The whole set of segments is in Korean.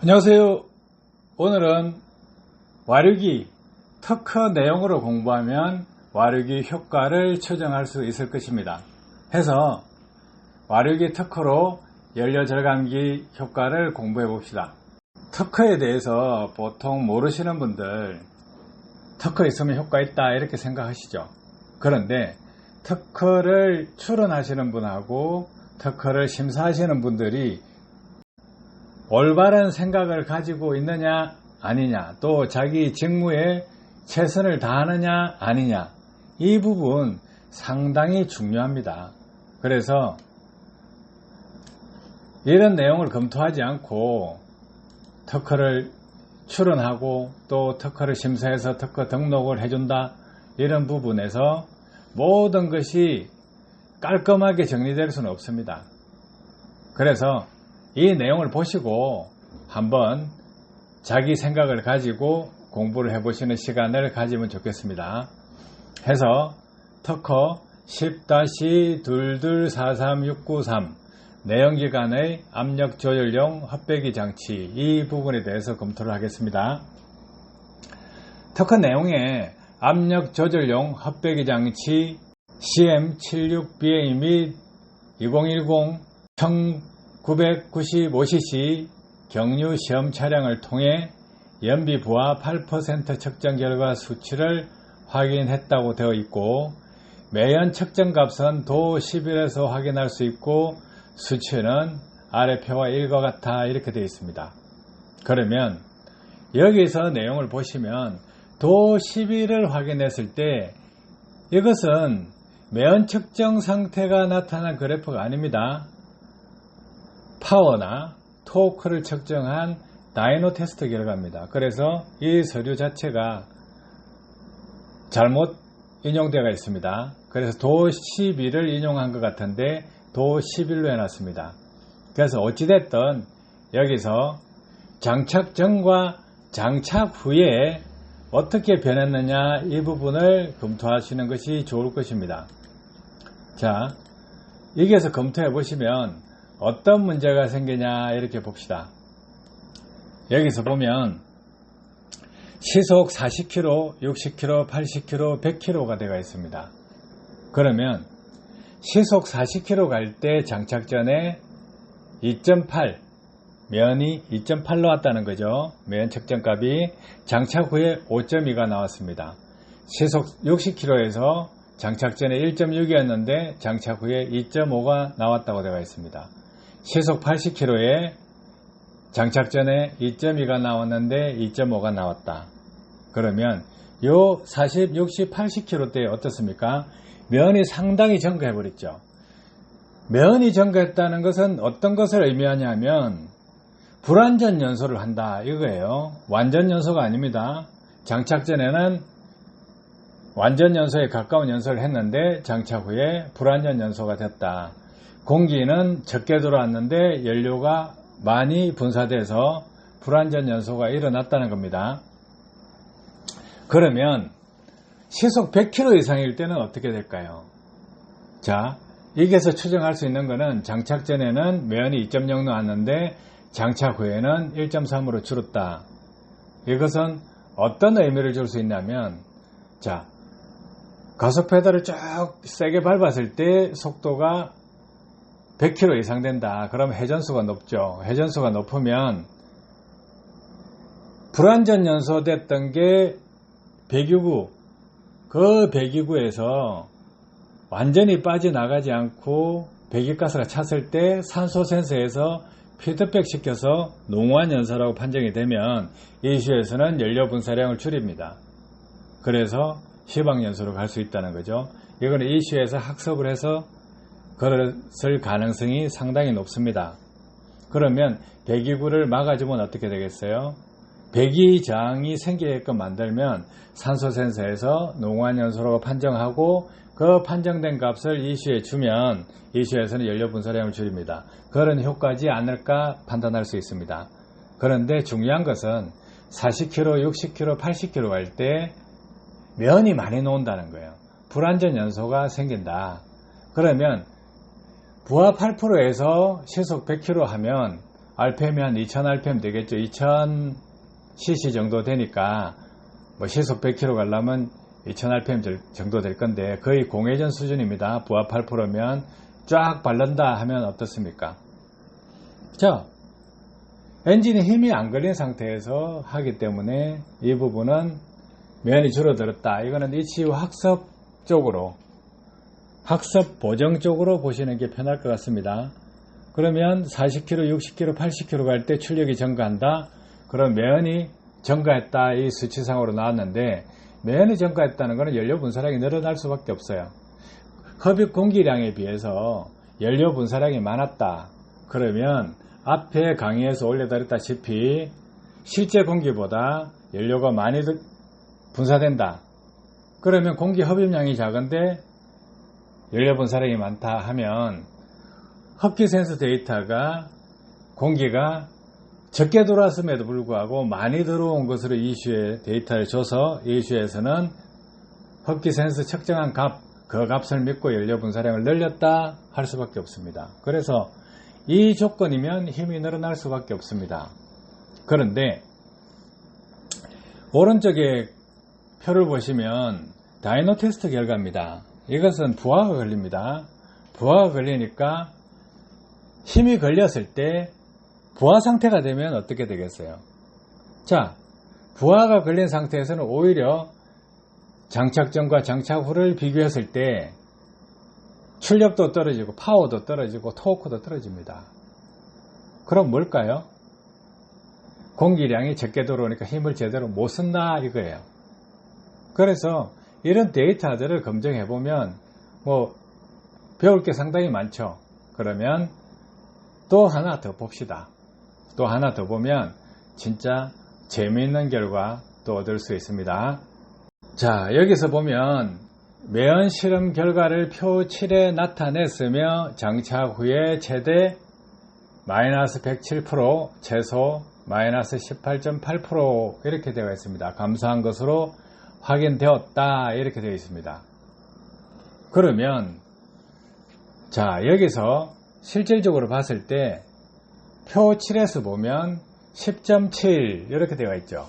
안녕하세요. 오늘은 와르기 특허 내용으로 공부하면 와르기 효과를 측정할 수 있을 것입니다. 해서 와르기 특허로 연료 절감기 효과를 공부해 봅시다. 특허에 대해서 보통 모르시는 분들 특허 있으면 효과 있다 이렇게 생각하시죠. 그런데 특허를 출원하시는 분하고 특허를 심사하시는 분들이 올바른 생각을 가지고 있느냐 아니냐 또 자기 직무에 최선을 다하느냐 아니냐 이 부분 상당히 중요합니다. 그래서 이런 내용을 검토하지 않고 특허를 출원하고 또 특허를 심사해서 특허 등록을 해준다 이런 부분에서 모든 것이 깔끔하게 정리될 수는 없습니다. 그래서 이 내용을 보시고 한번 자기 생각을 가지고 공부를 해보시는 시간을 가지면 좋겠습니다. 해서 특허 10-2243-693 내연기관의 압력 조절용 헛배기 장치 이 부분에 대해서 검토를 하겠습니다. 특허 내용에 압력 조절용 헛배기 장치 CM76BA 및 2010 995cc 경유 시험 차량을 통해 연비 부하 8% 측정 결과 수치를 확인했다고 되어 있고 매연 측정 값은 도 10일에서 확인할 수 있고 수치는 아래 표와 일과 같아 이렇게 되어 있습니다. 그러면 여기서 내용을 보시면 도 11을 확인했을 때 이것은 매연 측정 상태가 나타난 그래프가 아닙니다. 파워나 토크를 측정한 다이노 테스트 결과입니다. 그래서 이 서류 자체가 잘못 인용되어 있습니다. 그래서 도 12를 인용한 것 같은데 도 11로 해놨습니다. 그래서 어찌됐든 여기서 장착 전과 장착 후에 어떻게 변했느냐 이 부분을 검토하시는 것이 좋을 것입니다. 자, 여기에서 검토해 보시면 어떤 문제가 생기냐 이렇게 봅시다. 여기서 보면 시속 40km, 60km, 80km, 100km가 되어 있습니다. 그러면 시속 40km 갈 때 장착 전에 2.8 면이 2.8 나왔다는 거죠. 면 측정값이 장착 후에 5.2가 나왔습니다. 시속 60km에서 장착 전에 1.6이었는데 장착 후에 2.5가 나왔다고 되어 있습니다. 시속 80km에 장착 전에 2.2가 나왔는데 2.5가 나왔다. 그러면 요 40, 60, 80km 대 어떻습니까? 면이 상당히 증가해버렸죠. 면이 증가했다는 것은 어떤 것을 의미하냐면 불완전 연소를 한다 이거예요. 완전 연소가 아닙니다. 장착 전에는 완전 연소에 가까운 연소를 했는데 장착 후에 불완전 연소가 됐다. 공기는 적게 들어왔는데 연료가 많이 분사돼서 불완전 연소가 일어났다는 겁니다. 그러면 시속 100km 이상일 때는 어떻게 될까요? 자, 여기에서 추정할 수 있는 것은 장착 전에는 매연이 2.0 나왔는데 장착 후에는 1.3으로 줄었다. 이것은 어떤 의미를 줄 수 있냐면, 자, 가속 페달을 쭉 세게 밟았을 때 속도가 100km 이상 된다. 그럼 회전수가 높죠. 회전수가 높으면 불완전 연소됐던 게 배기구, 그 배기구에서 완전히 빠져나가지 않고 배기가스가 찼을 때 산소 센서에서 피드백 시켜서 농후한 연소라고 판정이 되면 이슈에서는 연료 분사량을 줄입니다. 그래서 시방 연소로 갈 수 있다는 거죠. 이거는 이슈에서 학습을 해서 그랬을 가능성이 상당히 높습니다. 그러면 배기구를 막아주면 어떻게 되겠어요? 배기 저항이 생기게끔 만들면 산소 센서에서 농후한 연소로 판정하고 그 판정된 값을 이슈에 주면 이슈에서는 연료 분사량을 줄입니다. 그런 효과지 않을까 판단할 수 있습니다. 그런데 중요한 것은 40km, 60km, 80km 갈때 면이 많이 놓은다는 거예요. 불완전 연소가 생긴다. 그러면 부하 8%에서 시속 100km 하면 RPM이 한 2000 RPM 되겠죠. 2000cc 정도 되니까 뭐 시속 100km 가려면 2000 RPM 정도 될 건데 거의 공회전 수준입니다. 부하 8%면 쫙 바른다 하면 어떻습니까? 자, 엔진에 힘이 안 걸린 상태에서 하기 때문에 이 부분은 면이 줄어들었다. 이거는 이치유 학습 쪽으로 학습 보정 쪽으로 보시는 게 편할 것 같습니다. 그러면 40km, 60km, 80km 갈 때 출력이 증가한다. 그럼 면이 증가했다. 이 수치상으로 나왔는데 면이 증가했다는 것은 연료 분사량이 늘어날 수밖에 없어요. 흡입 공기량에 비해서 연료 분사량이 많았다. 그러면 앞에 강의에서 올려드렸다시피 실제 공기보다 연료가 많이 분사된다. 그러면 공기 흡입량이 작은데 연료 분사량이 많다 하면 흡기 센서 데이터가 공기가 적게 들어왔음에도 불구하고 많이 들어온 것으로 이슈에 데이터를 줘서 이슈에서는 흡기 센서 측정한 값, 그 값을 믿고 연료 분사량을 늘렸다 할 수밖에 없습니다. 그래서 이 조건이면 힘이 늘어날 수밖에 없습니다. 그런데 오른쪽에 표를 보시면 다이노 테스트 결과입니다. 이것은 부하가 걸립니다. 부하가 걸리니까 힘이 걸렸을 때 부하 상태가 되면 어떻게 되겠어요? 자, 부하가 걸린 상태에서는 오히려 장착 전과 장착 후를 비교했을 때 출력도 떨어지고 파워도 떨어지고 토크도 떨어집니다. 그럼 뭘까요? 공기량이 적게 들어오니까 힘을 제대로 못 쓴다 이거예요. 그래서 이런 데이터들을 검증해 보면 뭐 배울 게 상당히 많죠. 그러면 또 하나 더 봅시다. 또 하나 더 보면 진짜 재미있는 결과 또 얻을 수 있습니다. 자, 여기서 보면 매연 실험 결과를 표 7에 나타냈으며 장착 후에 최대 마이너스 107% 최소 마이너스 18.8% 이렇게 되어 있습니다. 감소한 것으로 확인되었다 이렇게 되어 있습니다. 그러면 자 여기서 실질적으로 봤을 때 표 7에서 보면 10.7 이렇게 되어 있죠.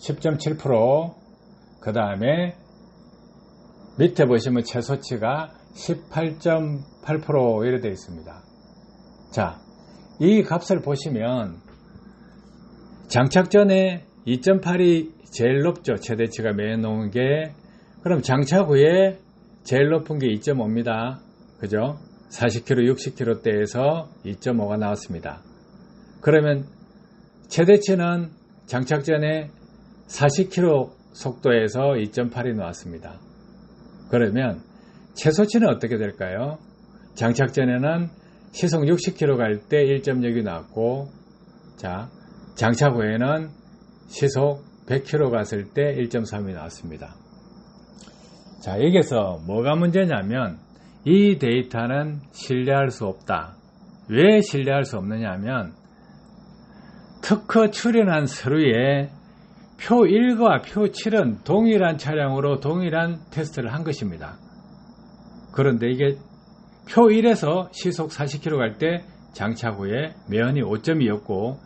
10.7%그 다음에 밑에 보시면 최소치가 18.8% 이렇게 되어 있습니다. 자, 이 값을 보시면 장착 전에 2.8이 제일 높죠. 최대치가 매연 놓은 게. 그럼 장착 후에 제일 높은 게 2.5입니다. 그죠? 40km, 60km 대에서 2.5가 나왔습니다. 그러면 최대치는 장착 전에 40km 속도에서 2.8이 나왔습니다. 그러면 최소치는 어떻게 될까요? 장착 전에는 시속 60km 갈 때 1.6이 나왔고, 자, 장착 후에는 시속 100km 갔을 때 1.3이 나왔습니다. 자, 여기서 뭐가 문제냐면 이 데이터는 신뢰할 수 없다. 왜 신뢰할 수 없느냐 하면 특허 출연한 서류에 표 1과 표 7은 동일한 차량으로 동일한 테스트를 한 것입니다. 그런데 이게 표 1에서 시속 40km 갈 때 장착 후에 매연이 5점이었고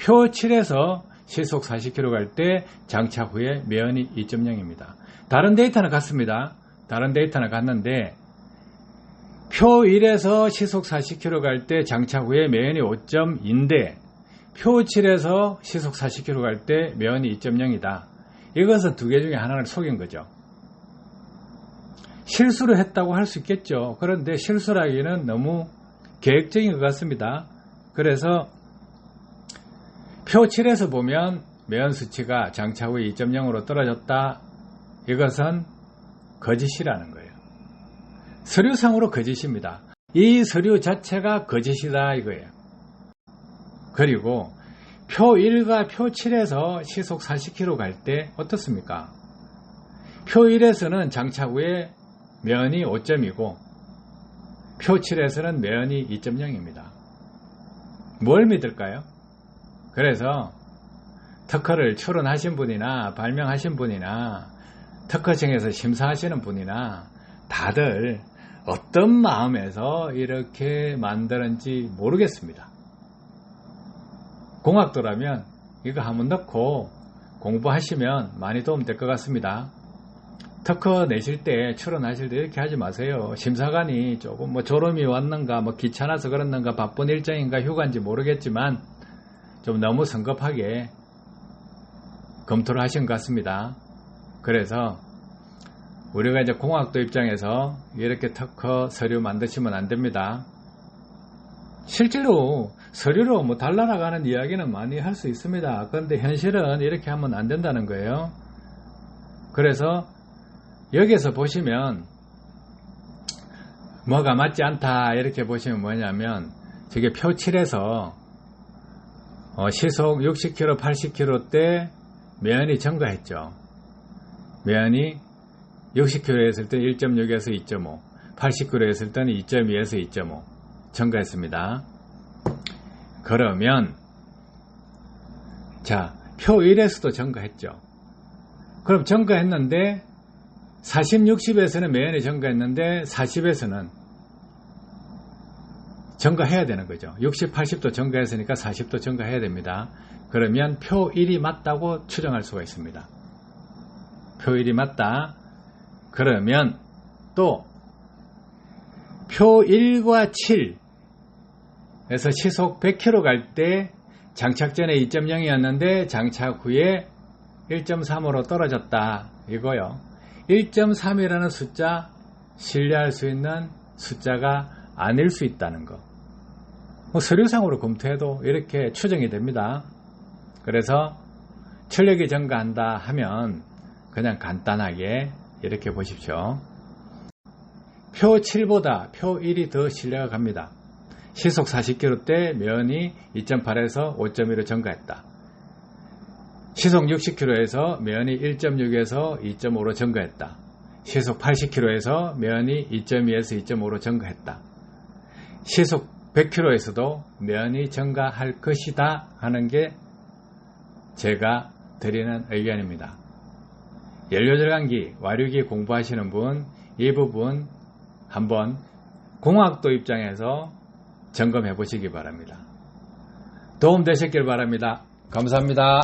표 7에서 시속 40km 갈 때 장착 후에 매연이 2.0입니다. 다른 데이터는 같습니다. 다른 데이터는 같는데 표 1에서 시속 40km 갈 때 장착 후에 매연이 5.2인데 표 7에서 시속 40km 갈 때 매연이 2.0이다. 이것은 두 개 중에 하나를 속인 거죠. 실수를 했다고 할 수 있겠죠. 그런데 실수라기는 너무 계획적인 것 같습니다. 그래서 표 7에서 보면 매연 수치가 장착 후 2.0으로 떨어졌다. 이것은 거짓이라는 거예요. 서류상으로 거짓입니다. 이 서류 자체가 거짓이다 이거예요. 그리고 표 1과 표 7에서 시속 40km 갈 때 어떻습니까? 표 1에서는 장착 후에 면이 5점이고 표 7에서는 면이 2.0입니다. 뭘 믿을까요? 그래서 특허를 출원하신 분이나 발명하신 분이나 특허청에서 심사하시는 분이나 다들 어떤 마음에서 이렇게 만드는지 모르겠습니다. 공학도라면 이거 한번 넣고 공부하시면 많이 도움 될 것 같습니다. 특허 내실 때 출원하실 때 이렇게 하지 마세요. 심사관이 조금 뭐 졸음이 왔는가 뭐 귀찮아서 그랬는가 바쁜 일정인가 휴가인지 모르겠지만 좀 너무 성급하게 검토를 하신 것 같습니다. 그래서 우리가 이제 공학도 입장에서 이렇게 특허 서류 만드시면 안 됩니다. 실제로 서류로 뭐 달라나가는 이야기는 많이 할 수 있습니다. 그런데 현실은 이렇게 하면 안 된다는 거예요. 그래서 여기에서 보시면 뭐가 맞지 않다 이렇게 보시면 뭐냐면 저게 표 7에서 어, 시속 60km, 80km 때 면이 증가했죠. 면이 60km 했을 때 1.6에서 2.5, 80km 했을 때는 2.2에서 2.5 증가했습니다. 그러면 자, 표 1에서도 증가했죠. 그럼 증가했는데 40, 60에서는 매연이 증가했는데 40에서는 증가해야 되는 거죠. 60, 80도 증가했으니까 40도 증가해야 됩니다. 그러면 표 1이 맞다고 추정할 수가 있습니다. 표 1이 맞다. 그러면 또 표 1과 7에서 시속 100km 갈 때 장착 전에 2.0이었는데 장착 후에 1.3으로 떨어졌다. 이거요. 1.3이라는 숫자 신뢰할 수 있는 숫자가 아닐 수 있다는 거. 뭐 서류상으로 검토해도 이렇게 추정이 됩니다. 그래서 출력이 증가한다 하면 그냥 간단하게 이렇게 보십시오. 표 7보다 표 1이 더 신뢰가 갑니다. 시속 40km 때 면이 2.8에서 5.1로 증가했다. 시속 60km에서 면이 1.6에서 2.5로 증가했다. 시속 80km에서 면이 2.2에서 2.5로 증가했다. 시속 100km에서도 면이 증가할 것이다 하는 게 제가 드리는 의견입니다. 연료절감기, 와류기 공부하시는 분, 이 부분 한번 공학도 입장에서 점검해 보시기 바랍니다. 도움 되셨길 바랍니다. 감사합니다.